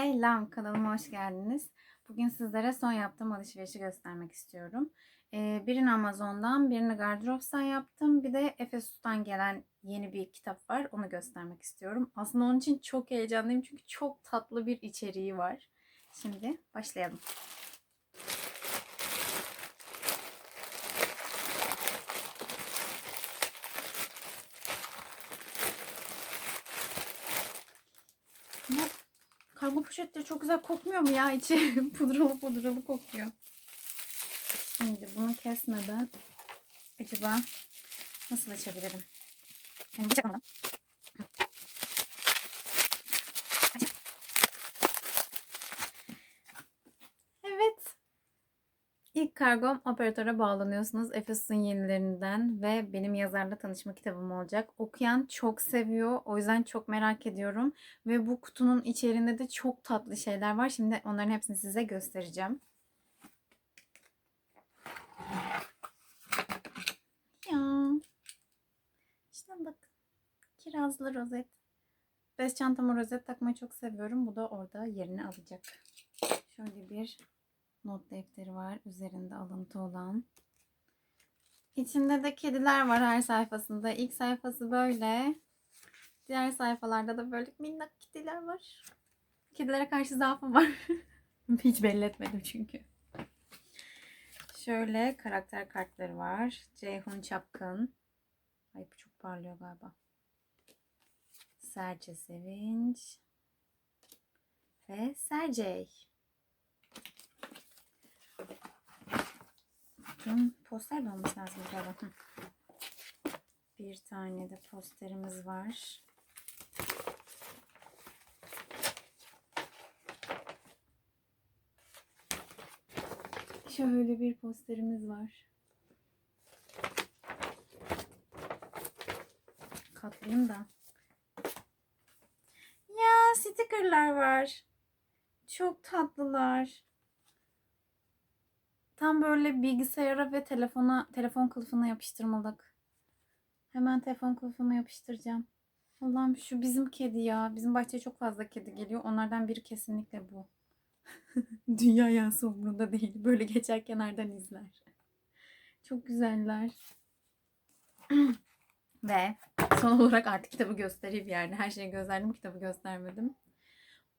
Selam kanalıma hoş geldiniz. Bugün sizlere son yaptığım alışverişi göstermek istiyorum. Ee, birini Amazon'dan, birini Gardrops'tan yaptım. Bir de Efesus'tan gelen yeni bir kitap var. Onu göstermek istiyorum. Aslında onun için çok heyecanlıyım çünkü çok tatlı bir içeriği var. Şimdi başlayalım. Kargo poşetleri çok güzel kokmuyor mu ya? İçi pudralı pudralı kokuyor. Şimdi bunu kesmeden acaba nasıl açabilirim? Yani bıçak. Evet. İlk kargom operatöre bağlanıyorsunuz. Efes'in yenilerinden ve benim yazarla tanışma kitabım olacak. Okuyan çok seviyor. O yüzden çok merak ediyorum. Ve bu kutunun içerisinde de çok tatlı şeyler var. Şimdi onların hepsini size göstereceğim. Ya. İşte bak. Kirazlı rozet. Bez çantama rozet takmayı çok seviyorum. Bu da orada yerini alacak. Şöyle bir not defteri var. Üzerinde alıntı olan. İçinde de kediler var her sayfasında. İlk sayfası böyle. Diğer sayfalarda da böyle minnak kediler var. Kedilere karşı zaafım var. Hiç belli etmedim çünkü. Şöyle karakter kartları var. Ceyhun Çapkın. Ay bu çok parlıyor galiba. Serçe Sevinç. Ve Sercey. Bakın poster de olması lazım. Hı. Bir tane de posterimiz var. Şöyle bir posterimiz var. Katlayayım da. Ya stickerlar var. Çok tatlılar. Tam böyle bilgisayara ve telefona, telefon kılıfına yapıştırmalık. Hemen telefon kılıfına yapıştıracağım. Allah'ım şu bizim kedi ya. Bizim bahçeye çok fazla kedi geliyor. Onlardan biri kesinlikle bu. Dünya yansı umurunda değil. Böyle geçerken nereden izler. Çok güzeller. Ve son olarak artık kitabı göstereyim yani. Her şeyi gösterdim kitabı göstermedim.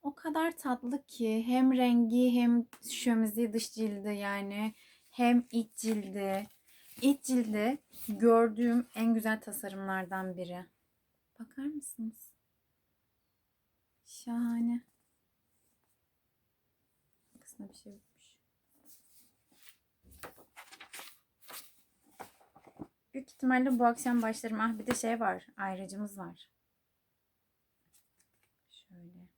O kadar tatlı ki hem rengi hem şömizi dış cildi yani hem iç cildi. İç cildi gördüğüm en güzel tasarımlardan biri. Bakar mısınız? Şahane. Arkasında bir şey yokmuş. Büyük ihtimalle bu akşam başlarım. Ah bir de şey var. Ayracımız var. Şöyle.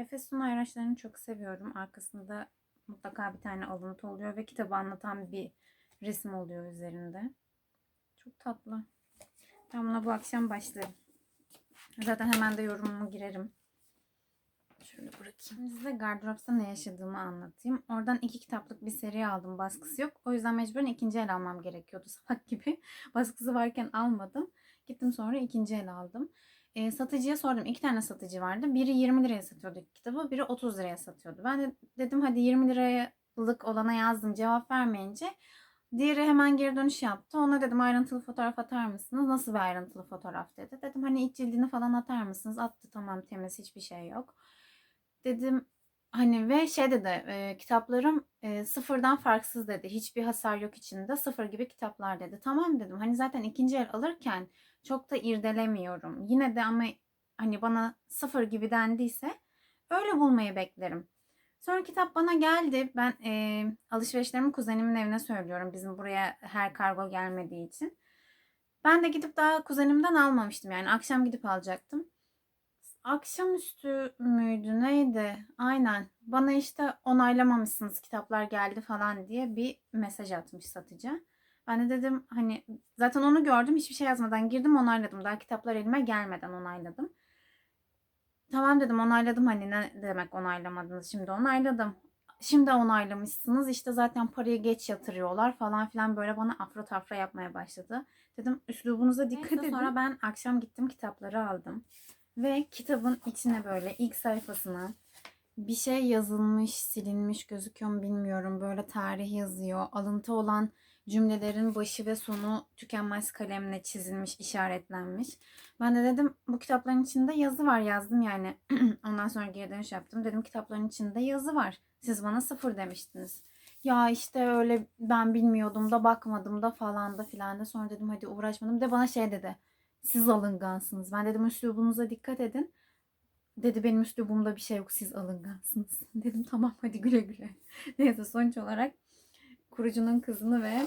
Efesun ayraçlarını çok seviyorum. Arkasında mutlaka bir tane alıntı oluyor ve kitabı anlatan bir resim oluyor üzerinde. Çok tatlı. Ben buna bu akşam başlarım. Zaten hemen de yorumumu girerim. Şöyle bırakayım. Size Gardırops'ta ne yaşadığımı anlatayım. Oradan iki kitaplık bir seri aldım. Baskısı yok. O yüzden mecburen ikinci el almam gerekiyordu. Salak gibi. Baskısı varken almadım. Gittim sonra ikinci el aldım. E, satıcıya sordum. İki tane satıcı vardı. Biri 20 liraya satıyordu kitabı. Biri 30 liraya satıyordu. Ben de dedim hadi 20 liralık olana yazdım. Cevap vermeyince Diğeri hemen geri dönüş yaptı. Ona dedim ayrıntılı fotoğraf atar mısınız? Nasıl bir ayrıntılı fotoğraf dedi. Dedim hani iç cildini falan atar mısınız? Attı tamam temiz hiçbir şey yok. Dedim hani ve şey dedi e, kitaplarım e, sıfırdan farksız dedi. Hiçbir hasar yok içinde. Sıfır gibi kitaplar dedi. Tamam dedim. Hani zaten ikinci el alırken çok da irdelemiyorum. Yine de ama hani bana sıfır gibi dendiyse öyle bulmayı beklerim. Sonra kitap bana geldi. Ben e, alışverişlerimi kuzenimin evine söylüyorum. Bizim buraya her kargo gelmediği için. Ben de gidip daha kuzenimden almamıştım. Yani akşam gidip alacaktım. Akşamüstü müydü neydi? Aynen. Bana işte onaylamamışsınız kitaplar geldi falan diye bir mesaj atmış satıcı. Ben de dedim hani zaten onu gördüm hiçbir şey yazmadan girdim onayladım. Daha kitaplar elime gelmeden onayladım. Tamam dedim onayladım hani ne demek onaylamadınız şimdi onayladım. Şimdi onaylamışsınız işte zaten parayı geç yatırıyorlar falan filan böyle bana afra tafra yapmaya başladı. Dedim üslubunuza dikkat edin. Sonra ben akşam gittim kitapları aldım. Ve kitabın içine böyle ilk sayfasına bir şey yazılmış, silinmiş gözüküyor mu bilmiyorum. Böyle tarih yazıyor. Alıntı olan cümlelerin başı ve sonu tükenmez kalemle çizilmiş, işaretlenmiş. Ben de dedim bu kitapların içinde yazı var yazdım yani. Ondan sonra geri dönüş yaptım. Dedim kitapların içinde yazı var. Siz bana sıfır demiştiniz. Ya işte öyle ben bilmiyordum da bakmadım da falan da filan da. Sonra dedim hadi uğraşmadım. De bana şey dedi. Siz alıngansınız. Ben dedim üslubunuza dikkat edin. Dedi benim üslubumda bir şey yok siz alıngansınız. Dedim tamam hadi güle güle. Neyse sonuç olarak kurucunun kızını ve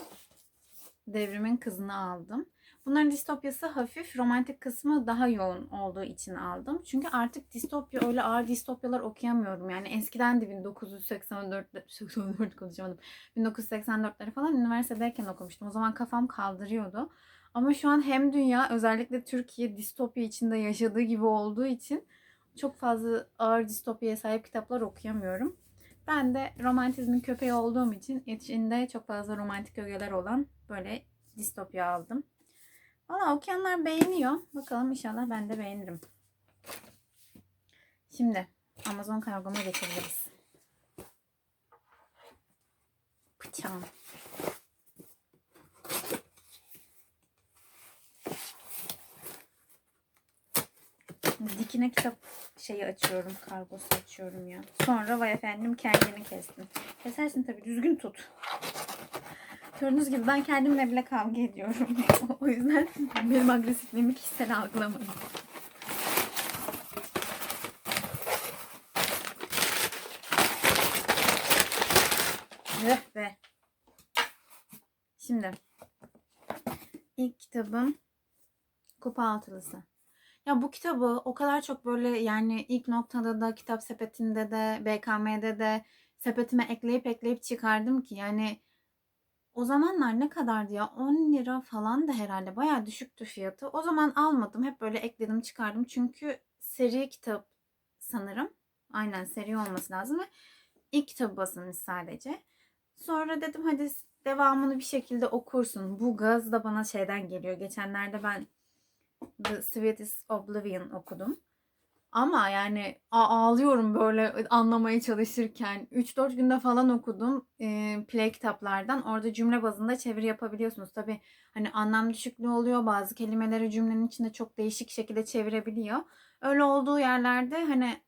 devrimin kızını aldım. Bunların distopyası hafif, romantik kısmı daha yoğun olduğu için aldım. Çünkü artık distopya öyle ağır distopyalar okuyamıyorum. Yani eskiden de 1984 84 konuşamadım. 1984'leri falan üniversitedeyken okumuştum. O zaman kafam kaldırıyordu. Ama şu an hem dünya özellikle Türkiye distopya içinde yaşadığı gibi olduğu için çok fazla ağır distopyaya sahip kitaplar okuyamıyorum. Ben de romantizmin köpeği olduğum için içinde çok fazla romantik ögeler olan böyle distopya aldım. Valla okuyanlar beğeniyor. Bakalım inşallah ben de beğenirim. Şimdi Amazon kargoma geçebiliriz. Bıçağım. Dikine kitap şeyi açıyorum. Kargosu açıyorum ya. Sonra vay efendim kendini kestim. Kesersin tabii düzgün tut. Gördüğünüz gibi ben kendimle bile kavga ediyorum. o yüzden benim agresifliğimi kişisel algılamayın. Öh be. Şimdi ilk kitabım Kupa Altılısı. Ya bu kitabı o kadar çok böyle yani ilk noktada da kitap sepetinde de BKM'de de sepetime ekleyip ekleyip çıkardım ki yani o zamanlar ne kadardı ya 10 lira falan da herhalde bayağı düşüktü fiyatı. O zaman almadım hep böyle ekledim çıkardım çünkü seri kitap sanırım. Aynen seri olması lazım ve ilk kitabı basılmış sadece. Sonra dedim hadi devamını bir şekilde okursun. Bu gaz da bana şeyden geliyor. Geçenlerde ben The Sweetest Oblivion okudum. Ama yani ağlıyorum böyle anlamaya çalışırken. 3-4 günde falan okudum e, play kitaplardan. Orada cümle bazında çeviri yapabiliyorsunuz. Tabi hani anlam düşüklüğü oluyor. Bazı kelimeleri cümlenin içinde çok değişik şekilde çevirebiliyor. Öyle olduğu yerlerde hani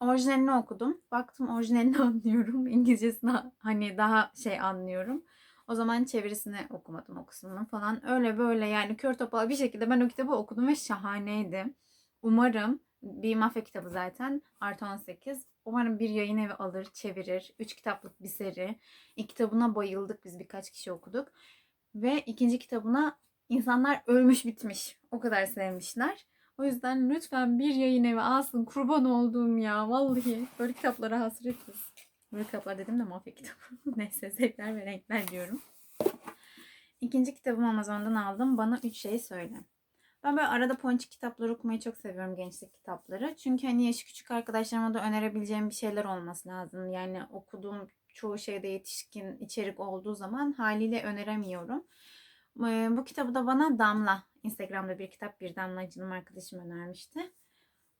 orijinalini okudum. Baktım orijinalini anlıyorum. İngilizcesini hani daha şey anlıyorum. O zaman çevirisini okumadım o kısmını falan. Öyle böyle yani kör topal bir şekilde ben o kitabı okudum ve şahaneydi. Umarım bir mafya kitabı zaten artı 18. Umarım bir yayın evi alır, çevirir. Üç kitaplık bir seri. İlk kitabına bayıldık biz birkaç kişi okuduk. Ve ikinci kitabına insanlar ölmüş bitmiş. O kadar sevmişler. O yüzden lütfen bir yayın evi alsın. Kurban olduğum ya. Vallahi böyle kitaplara hasretiz. Böyle kitaplar dedim de mafya kitabı. Neyse zevkler ve renkler diyorum. İkinci kitabımı Amazon'dan aldım. Bana üç şey söyle. Ben böyle arada ponçik kitapları okumayı çok seviyorum gençlik kitapları. Çünkü hani yaşı küçük arkadaşlarıma da önerebileceğim bir şeyler olması lazım. Yani okuduğum çoğu şeyde yetişkin içerik olduğu zaman haliyle öneremiyorum. Bu kitabı da bana Damla, Instagram'da bir kitap bir Damla canım arkadaşım önermişti.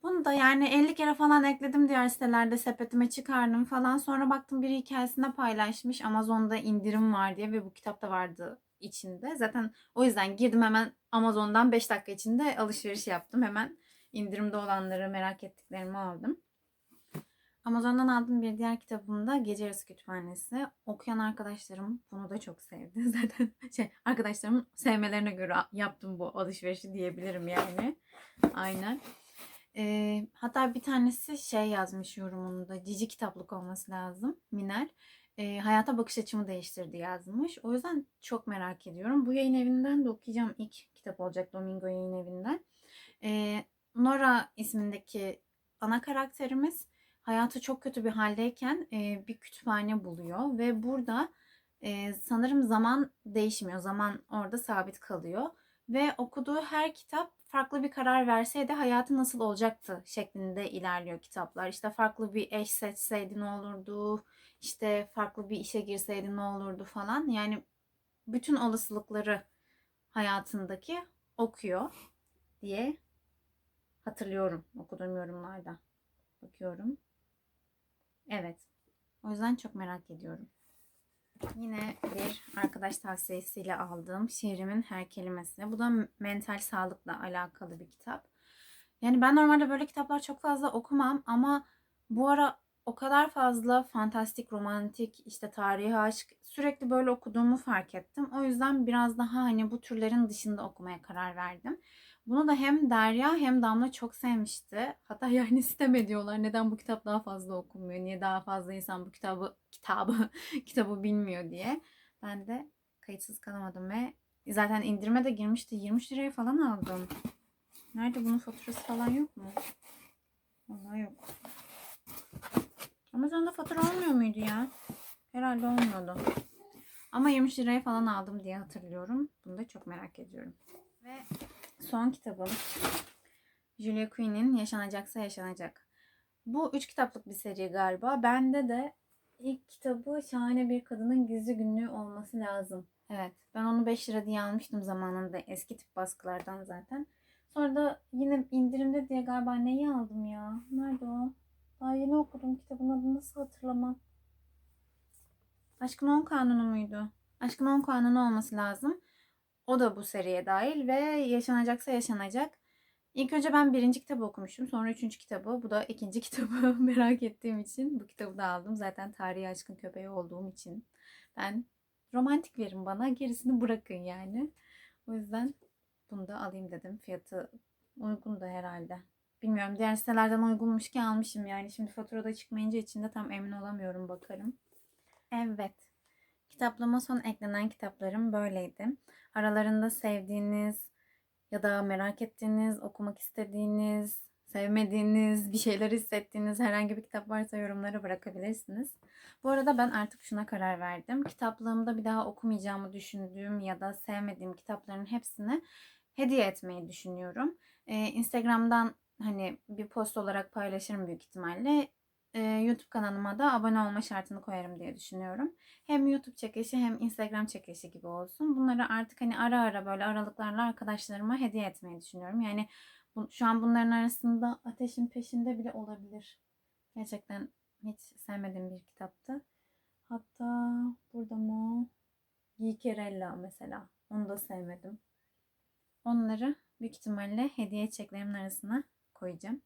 Bunu da yani 50 kere falan ekledim diğer sitelerde sepetime çıkardım falan. Sonra baktım biri hikayesinde paylaşmış. Amazon'da indirim var diye ve bu kitap da vardı içinde. Zaten o yüzden girdim hemen Amazon'dan 5 dakika içinde alışveriş yaptım. Hemen indirimde olanları merak ettiklerimi aldım. Amazon'dan aldığım bir diğer kitabım da Gece Yarısı Kütüphanesi. Okuyan arkadaşlarım bunu da çok sevdi. Zaten şey arkadaşlarımın sevmelerine göre yaptım bu alışverişi diyebilirim yani. Aynen. E, hatta bir tanesi şey yazmış yorumunda. Cici kitaplık olması lazım. Miner. E, hayata bakış açımı değiştirdi yazmış. O yüzden çok merak ediyorum. Bu yayın evinden de okuyacağım. ilk kitap olacak Domingo yayın evinden. E, Nora ismindeki ana karakterimiz hayatı çok kötü bir haldeyken e, bir kütüphane buluyor ve burada e, sanırım zaman değişmiyor. Zaman orada sabit kalıyor ve okuduğu her kitap farklı bir karar verseydi hayatı nasıl olacaktı şeklinde ilerliyor kitaplar. İşte farklı bir eş seçseydi ne olurdu? İşte farklı bir işe girseydi ne olurdu falan. Yani bütün olasılıkları hayatındaki okuyor diye hatırlıyorum okuduğum yorumlarda. Bakıyorum. Evet. O yüzden çok merak ediyorum. Yine bir arkadaş tavsiyesiyle aldığım şiirimin her kelimesi. Bu da mental sağlıkla alakalı bir kitap. Yani ben normalde böyle kitaplar çok fazla okumam ama bu ara o kadar fazla fantastik, romantik, işte tarihi aşk sürekli böyle okuduğumu fark ettim. O yüzden biraz daha hani bu türlerin dışında okumaya karar verdim. Bunu da hem Derya hem Damla çok sevmişti. Hatta yani sitem ediyorlar. Neden bu kitap daha fazla okunmuyor? Niye daha fazla insan bu kitabı kitabı kitabı bilmiyor diye. Ben de kayıtsız kalamadım ve zaten indirime de girmişti. 20 liraya falan aldım. Nerede bunun faturası falan yok mu? Vallahi yok. Amazon'da fatura olmuyor muydu ya? Herhalde olmuyordu. Ama 20 liraya falan aldım diye hatırlıyorum. Bunu da çok merak ediyorum. Ve son kitabım Julia Quinn'in Yaşanacaksa Yaşanacak. Bu üç kitaplık bir seri galiba. Bende de ilk kitabı Şahane Bir Kadının Gizli Günlüğü olması lazım. Evet. Ben onu 5 lira diye almıştım zamanında. Eski tip baskılardan zaten. Sonra da yine indirimde diye galiba neyi aldım ya? Nerede o? Daha yeni okudum kitabın adını nasıl hatırlamam. Aşkın 10 Kanunu muydu? Aşkın 10 Kanunu olması lazım. O da bu seriye dahil ve yaşanacaksa yaşanacak. İlk önce ben birinci kitabı okumuştum. Sonra üçüncü kitabı. Bu da ikinci kitabı merak ettiğim için bu kitabı da aldım. Zaten tarihi aşkın köpeği olduğum için. Ben romantik verin bana. Gerisini bırakın yani. O yüzden bunu da alayım dedim. Fiyatı uygun da herhalde. Bilmiyorum diğer sitelerden uygunmuş ki almışım yani. Şimdi faturada çıkmayınca içinde tam emin olamıyorum bakarım. Evet. Kitaplama son eklenen kitaplarım böyleydi. Aralarında sevdiğiniz ya da merak ettiğiniz, okumak istediğiniz, sevmediğiniz, bir şeyler hissettiğiniz herhangi bir kitap varsa yorumlara bırakabilirsiniz. Bu arada ben artık şuna karar verdim. Kitaplığımda bir daha okumayacağımı düşündüğüm ya da sevmediğim kitapların hepsini hediye etmeyi düşünüyorum. Ee, Instagram'dan hani bir post olarak paylaşırım büyük ihtimalle. Ee, YouTube kanalıma da abone olma şartını koyarım diye düşünüyorum. Hem YouTube çekilişi hem Instagram çekilişi gibi olsun. Bunları artık hani ara ara böyle aralıklarla arkadaşlarıma hediye etmeyi düşünüyorum. Yani bu, şu an bunların arasında Ateşin Peşinde bile olabilir. Gerçekten hiç sevmediğim bir kitaptı. Hatta burada mı? Gikerella mesela. Onu da sevmedim. Onları büyük ihtimalle hediye çeklerimin arasına koyacağım.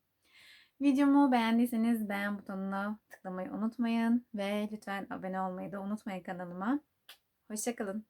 Videomu beğendiyseniz beğen butonuna tıklamayı unutmayın ve lütfen abone olmayı da unutmayın kanalıma. Hoşçakalın.